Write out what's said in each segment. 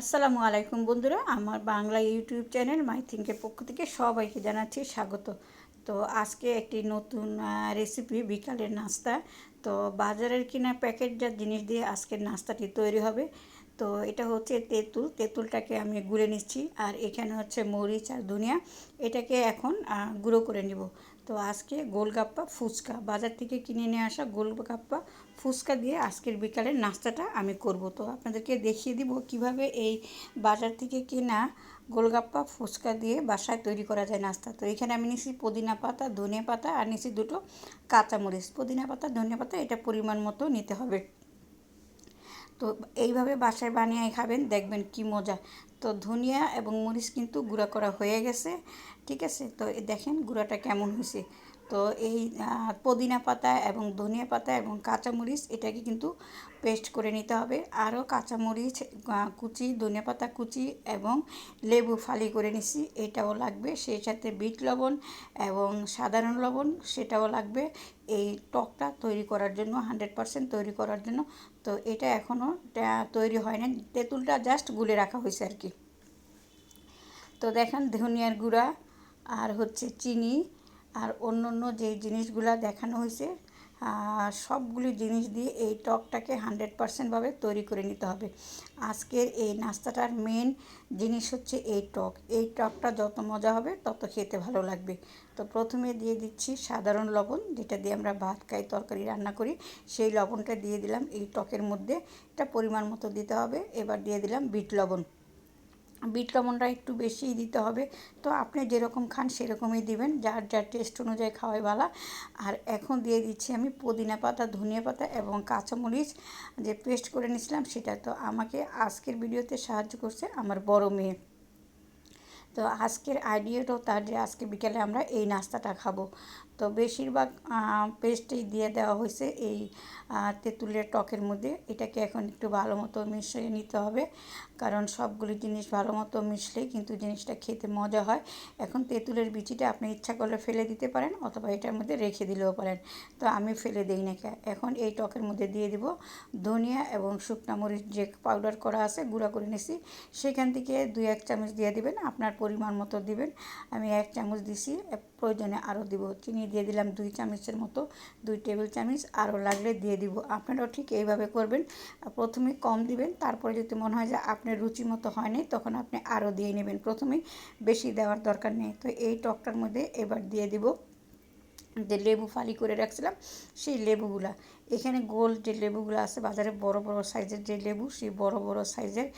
আসসালামু আলাইকুম বন্ধুরা, আমার বাংলা ইউটিউব চ্যানেল মাই থিঙ্কের পক্ষ থেকে সবাইকে জানাচ্ছি স্বাগত। তো আজকে একটি নতুন রেসিপি বিকালের নাস্তা। তো বাজারের কিনা প্যাকেটজাত জিনিস দিয়ে আজকের নাস্তাটি তৈরি হবে। তো এটা হচ্ছে তেঁতুল। তেঁতুলটাকে আমি গুঁড়ে নিচ্ছি। আর এখানে হচ্ছে মরিচ আর ধনিয়া। এটাকে এখন গুঁড়ো করে নিব। তো আজকে গোলগাপ্পা ফুচকা। বাজার থেকে কিনে নিয়ে আসা গোলগাপ্পা ফুচকা দিয়ে আজকের বিকালের নাস্তাটা আমি করব। তো আপনাদেরকে দেখিয়ে দিব কীভাবে এই বাজার থেকে কেনা গোলগাপ্পা ফুচকা দিয়ে বাসায় তৈরি করা যায় নাস্তা। তো এখানে আমি নিয়েছি পুদিনা পাতা, ধনে পাতা আর নিয়েছি দুটো কাঁচামরিচ। পুদিনা পাতা, ধনে পাতা এটা পরিমাণ মতো নিতে হবে। তো এইভাবে বাসায় বানিয়ে খাবেন, দেখবেন কি মজা। তো ধনিয়া এবং মরিচ কিন্তু গুঁড়া করা হয়ে গেছে, ঠিক আছে? তো দেখেন গুঁড়াটা কেমন হয়েছে। তো এই পুদিনা পাতা এবং ধনিয়া পাতা এবং কাঁচামরিচ এটাকে কিন্তু পেস্ট করে নিতে হবে। আরও কাঁচামরিচ কুচি, ধনিয়া পাতা কুচি এবং লেবু ফালি করে নিছি, এটাও লাগবে। সেই সাথে বিট লবণ এবং সাধারণ লবণ, সেটাও লাগবে। এই টকটা তৈরি করার জন্য, হান্ড্রেড পারসেন্ট তৈরি করার জন্য। তো এটা এখনও তৈরি হয় না তেঁতুলটা জাস্ট গুলে রাখা হয়েছে আর কি। তো দেখেন ধনিয়ার গুঁড়া আর হচ্ছে চিনি আর অন্য অন্য যে জিনিসগুলো দেখানো হয়েছে সবগুলি জিনিস দিয়ে এই টকটাকে হান্ড্রেড পারসেন্টভাবে তৈরি করে নিতে হবে। আজকের এই নাস্তাটার মেন জিনিস হচ্ছে এই টক। এই টকটা যত মজা হবে, তত খেতে ভালো লাগবে। তো প্রথমে দিয়ে দিচ্ছি সাধারণ লবণ, যেটা দিয়ে আমরা ভাত খাই, তরকারি রান্না করি, সেই লবণটা দিয়ে দিলাম এই টকের মধ্যে। এটা পরিমাণ মতো দিতে হবে। এবার দিয়ে দিলাম বিট লবণ। বিট লবণটা একটু বেশিই দিতে হবে। তো আপনি যেরকম খান সেরকমই দিবেন, যার যার টেস্ট অনুযায়ী খাওয়াই ভালো। আর এখন দিয়ে দিচ্ছি আমি পুদিনা পাতা, ধনিয়া পাতা এবং কাঁচামরিচ। যে পেস্ট করে নিয়েছিলাম সেটা তো আমাকে আজকের ভিডিওতে সাহায্য করছে আমার বড় মেয়ে। তো আজকের আইডিয়াটাও তার যে আজকে বিকেলে আমরা এই নাস্তাটা খাব। তো বেশিরভাগ পেস্টেই দিয়ে দেওয়া হয়েছে এই তেঁতুলের টকের মধ্যে। এটাকে এখন একটু ভালো মতো মিশিয়ে নিতে হবে, কারণ সবগুলি জিনিস ভালো মতো মিশলেই কিন্তু জিনিসটা খেতে মজা হয়। এখন তেঁতুলের বিচিটা আপনি ইচ্ছা করলে ফেলে দিতে পারেন অথবা এটার মধ্যে রেখে দিলেও পারেন। তো আমি ফেলে দিই না কে, এখন এই টকের মধ্যে দিয়ে দিব ধনিয়া এবং শুকনা মরিচ যে পাউডার করা আছে গুঁড়া করে নিছি। সেখান থেকে দুই এক চামচ দিয়ে দিবেন, আপনার পরিমাণ মতো দিবেন। আমি এক চামচ দিছি প্রয়োজনে আরও দিব, চিনি দিয়ে দিলাম দুই চামচের মতো, দুই টেবিল চামচ, আরও লাগলে দিয়ে দিব। আপনারাও ঠিক এইভাবে করবেন। প্রথমে কম দিবেন, তারপরে যদি মনে হয় যে আপনার রুচি মতো হয়নি তখন আপনি আরও দিয়ে নেবেন। প্রথমে বেশি দেওয়ার দরকার নেই। তো এই টকটার মধ্যে এবার দিয়ে দিব। যে লেবু ফালি করে রাখছিলাম, সেই লেবুগুলা। এখানে গোল যে লেবুগুলো আছে, বাজারে বড় বড় সাইজের যে লেবু, সেই বড় বড় সাইজের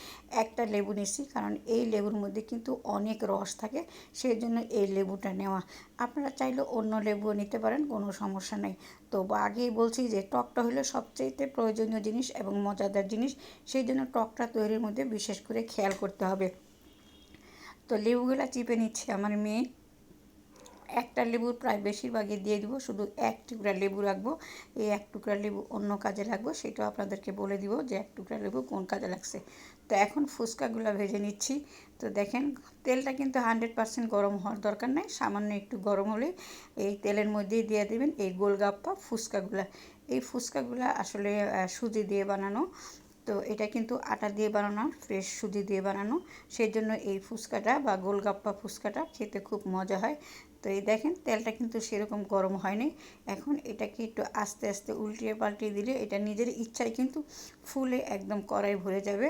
একটা লেবু নিছি, কারণ এই লেবুর মধ্যে কিন্তু অনেক রস থাকে সেই জন্য এই লেবুটা নেওয়া। আপনারা চাইলে অন্য লেবুও নিতে পারেন, কোনো সমস্যা নেই। তো আগেই বলছি যে টকটা হলো সবচেয়েতে প্রয়োজনীয় জিনিস এবং মজাদার জিনিস সেই জন্য টকটা তৈরির মধ্যে বিশেষ করে খেয়াল করতে হবে। তো লেবুগুলা চিপে নিচ্ছে আমার মেয়ে। একটা লেবুর প্রায় বেশিরভাগই দিয়ে দিব। শুধু এক টুকরা লেবু রাখব। এই এক টুকরা লেবু অন্য কাজে লাগবো, সেটাও আপনাদেরকে বলে দিব যে এক টুকরা লেবু কোন কাজে লাগছে। তো এখন ফুচকাগুলো ভেজে নিচ্ছি। তো দেখেন, তেলটা কিন্তু হান্ড্রেড পারসেন্ট গরম হওয়ার দরকার নেই। সামান্য একটু গরম হলে এই তেলের মধ্যেই দিয়ে দেবেন এই গোলগাপ্পা ফুচকাগুলো। এই ফুচকাগুলো আসলে সুজি দিয়ে বানানো। তো এটা কিন্তু আটা দিয়ে বানানো, ফ্রেশ সুজি দিয়ে বানানো। সেই জন্য এই ফুচকাটা বা গোলগাপ্পা ফুচকাটা খেতে খুব মজা হয়। তো এই দেখেন তেলটা কিন্তু সেরকম গরম হয়নি। এখন এটাকে একটু আস্তে আস্তে উল্টিয়ে পাল্টিয়ে দিলে এটা নিজের ইচ্ছায় কিন্তু ফুলে একদম কড়াই ভরে যাবে।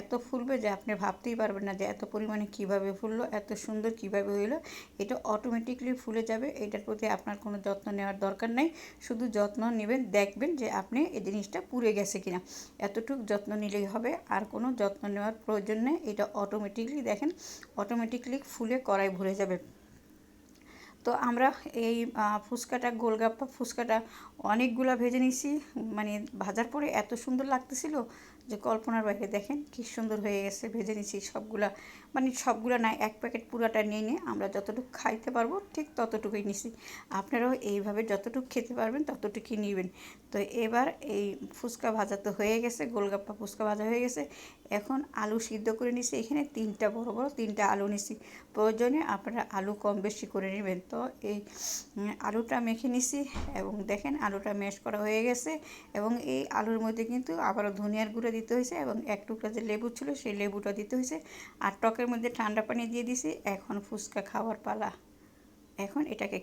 এত ফুলবে যে আপনি ভাবতেই পারবেন না যে এত পরিমাণে কীভাবে ফুললো, এত সুন্দর কীভাবে হইল। এটা অটোমেটিকলি ফুলে যাবে, এটার প্রতি আপনার কোনো যত্ন নেওয়ার দরকার নেই। শুধু যত্ন নেবেন, দেখবেন যে আপনি এই জিনিসটা পুড়ে গেছে কিনা। এতটুকু যত্ন নিলেই হবে, আর কোনো যত্ন নেওয়ার প্রয়োজন নেই। এটা অটোমেটিকলি দেখেন অটোমেটিকলি ফুলে কড়াই ভরে যাবে। তো আমরা এই ফুচকাটা, গোলগাপ্পা ফুচকাটা অনেকগুলো ভেজে নিছি মানে ভাজার পরে এত সুন্দর লাগতেছিল যে কল্পনার বাইরে দেখেন কী সুন্দর হয়ে গেছে ভেজে নিছি সবগুলা। মানে সবগুলো না, এক প্যাকেট পুরাটা নিয়ে নিয়ে আমরা যতটুকু খাইতে পারব ঠিক ততটুকুই নিছি। আপনারাও এইভাবে যতটুকু খেতে পারবেন ততটুকুই নেবেন। তো এবার এই ফুচকা ভাজা তো হয়ে গেছে, গোলগাপ্পা ফুচকা ভাজা হয়ে গেছে। এখন আলু সিদ্ধ করে নিছি, এখানে তিনটা বড় বড় তিনটা আলু নিছি। প্রয়োজনে আপনারা আলু কম বেশি করে নেবেন। তো এই আলুটা মেখে নিছি এবং দেখেন আলুটা ম্যাশ করা হয়ে গেছে এবং এই আলুর মধ্যে কিন্তু আবারও ধনিয়ার গুঁড়ো দিতে হয়েছে এবং এক টুকরা যে লেবু ছিল সেই লেবুটা দিতে হয়েছে আর টকের মধ্যে ঠান্ডা পানি দিয়ে দিছি এখন ফুচকা খাওয়ার পালা। এখন এটাকে